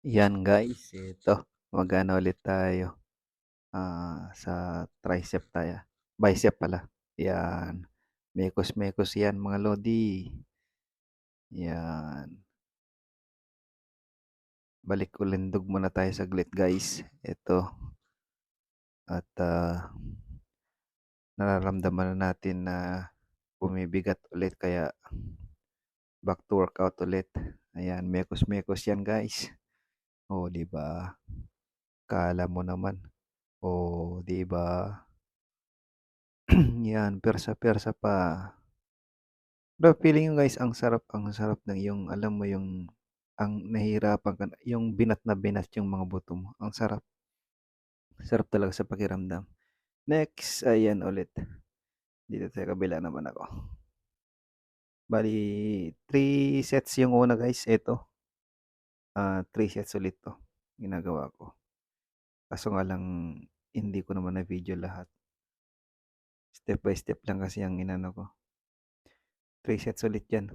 Yan guys, ito mag-ano ulit tayo, ah, sa tricep tayo, bicep pala. Yan, mekos-mekos yan mga lodi. Yan. Balik ulindog muna tayo saglit guys. Ito. At ah, nararamdaman na natin na bumibigat ulit kaya back to workout ulit. Ayan, mekos-mekos yan guys. Oh, 'di ba? Kala mo naman. Oh, 'di ba? Yan, persa-persa pa. Pero feeling ko guys, ang sarap, ang sarap ng yung alam mo yung ang nahihirapan ka yung binat na binat yung mga buto mo. Ang sarap. Sarap talaga sa pakiramdam. Next, ayan ulit. Dito sa kabila naman ako. Bali, 3 sets yung una guys. Ito. Ah, 3 sets ulit to. Ginagawa ko. Kaso nga lang, hindi ko naman na video lahat. Step by step lang kasi ang inano ko. 3 sets ulit yan.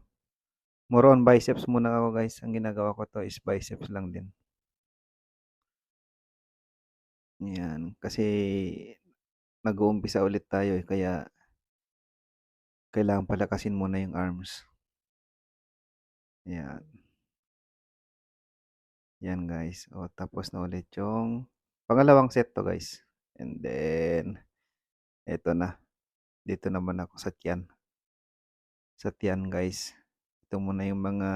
More on biceps muna ako guys. Ang ginagawa ko to is biceps lang din. Yan. Kasi nag-uumpisa ulit tayo eh. Kaya kailangan palakasin muna yung arms. Yan. Yan guys. O, tapos na ulit yung pangalawang set to guys. And then, eto na. Dito naman ako sa tiyan. Sa tiyan guys. Ito muna yung mga,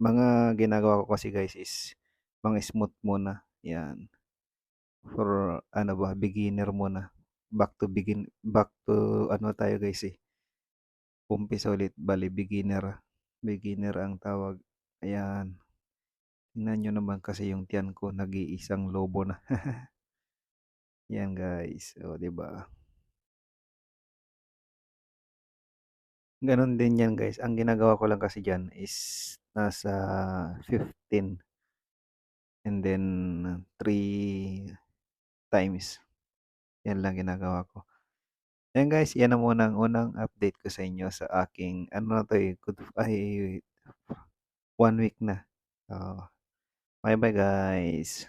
mga ginagawa ko kasi guys is mga smooth muna. Yan. For, ano ba, beginner muna. Back to begin, back to, ano tayo guys eh. Umpisa ulit, bali beginner. Beginner ang tawag. Ayan. Tingnan nyo naman kasi yung tiyan ko, nag-iisang lobo na. Yan guys. O, ba? Ganon din yan guys. Ang ginagawa ko lang kasi dyan is nasa 15 and then 3 times. Yan lang ginagawa ko. Ayan guys, yan na muna ang unang update ko sa inyo sa aking ano na to eh, good, ay one week na. Oh, bye bye guys.